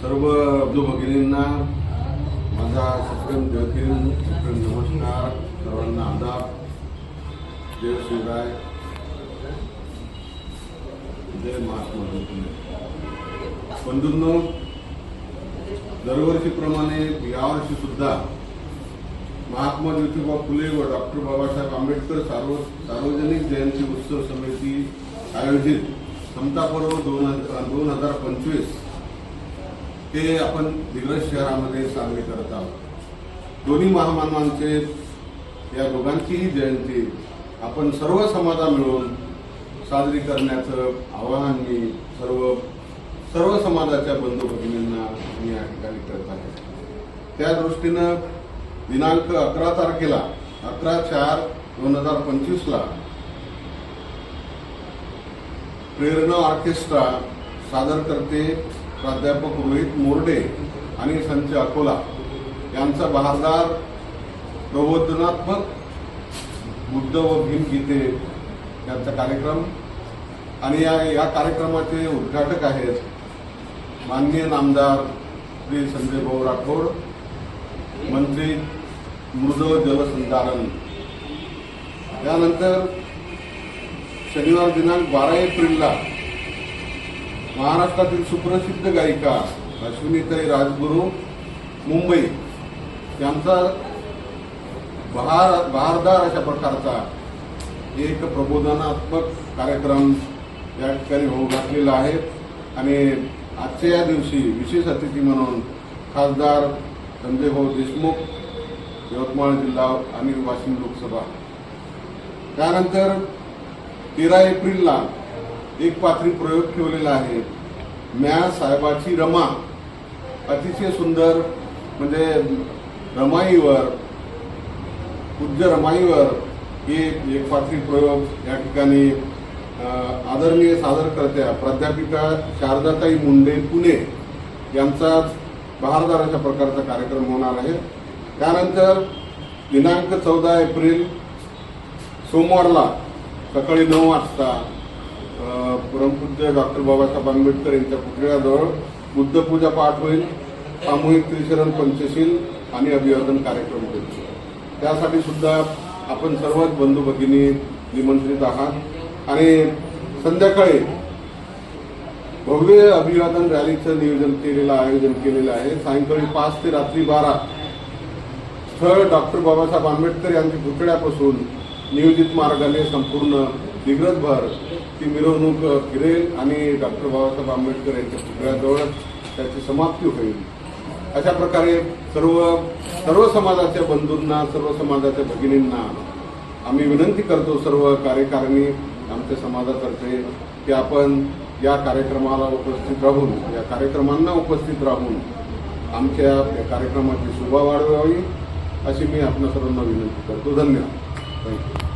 सर्व बंधू भगिनींना माझा सप्रेम जयकिन सप्रेम नमस्कार सर्वांना आदाब. जय शिवराय. जय महात्मा बंधूंनो दरवर्षीप्रमाणे यावर्षी सुद्धा महात्मा ज्योतिबा फुले व डॉक्टर बाबासाहेब आंबेडकर सार्व सार्वजनिक जयंती उत्सव समिती आयोजित समतापर्व दोन हजार दोन हजार पंचवीस ते आपण दिग्रज शहरामध्ये साजरे करत आहोत. दोन्ही महामानवांचे या दोघांचीही जयंती आपण सर्व समाजा मिळून साजरी करण्याचं आवाहन मी सर्व सर्व समाजाच्या बंधू भगिनींना मी या ठिकाणी करत आहे. त्या दृष्टीनं दिनांक अकरा तारखेला अकरा चार दोन हजार पंचवीसला प्रेरणा ऑर्केस्ट्रा सादर करते प्राध्यापक रोहित मोर्डे आणि संच अकोला यांचा बहारदार प्रबोधनात्मक बुद्ध व भीमगीते यांचा कार्यक्रम. आणि या या कार्यक्रमाचे उद्घाटक आहेत माननीय नामदार श्री संजय भाऊ राठोड मंत्री मृद जलसंधारण. त्यानंतर शनिवार दिनांक बारा एप्रिलला महाराष्ट्रातील सुप्रसिद्ध गायिका अश्विनीताई राजगुरू मुंबई. यांचा बहार बहारदार अशा प्रकारचा एक प्रबोधनात्मक कार्यक्रम या ठिकाणी होऊ घातलेला आहे. आणि आजच्या या दिवशी विशेष अतिथी म्हणून खासदार संजयभाऊ देशमुख यवतमाळ जिल्हा आणि वाशिम लोकसभा. त्यानंतर तेरा एप्रिलला एक पात्री प्रयोग ठेवलेला आहे. म्या साहेबाची रमा. अतिशय सुंदर म्हणजे रमाईवर पूज्य रमाईवर हे एक पात्री प्रयोग या ठिकाणी आदरणीय आदरणीय सादरकर्त्या प्राध्यापिका शारदाताई मुंडे पुणे यांचा बहारदाराच्या प्रकारचा कार्यक्रम होणार आहे. त्यानंतर दिनांक चौदा एप्रिल सोमवारला सकाळी नऊ वाजता परमपूज्य डॉक्टर बाबासाहेब आंबेडकर यांच्या पुतळ्याजवळ बुद्धपूजा पाठ होईल सामूहिक त्रिशरण पंचशील आणि अभिवादन कार्यक्रम होईल. त्यासाठी सुद्धा आपण सर्वच बंधू भगिनी निमंत्रित आहात. आणि संध्याकाळी भव्य अभिवादन रॅलीचं नियोजन केलेलं आयोजन केलेलं आहे. सायंकाळी पाच ते रात्री बारा स्थळ डॉक्टर बाबासाहेब आंबेडकर यांच्या पुतळ्यापासून नियोजित मार्गाने संपूर्ण दिग्रजभर ती मिरवणूक फिरेल आणि डॉक्टर बाबासाहेब आंबेडकर यांच्या पुतळ्याजवळ त्याची समाप्ती होईल. अशा प्रकारे सर्व सर्व समाजाच्या बंधूंना सर्व समाजाच्या भगिनींना आम्ही विनंती करतो सर्व कार्यकारिणी आमच्या समाजातर्फे की आपण या कार्यक्रमाला उपस्थित राहून या कार्यक्रमांना उपस्थित राहून आमच्या या कार्यक्रमाची शोभा वाढवावी अशी मी आपल्या सर्वांना विनंती करतो. धन्यवाद. थँक्यू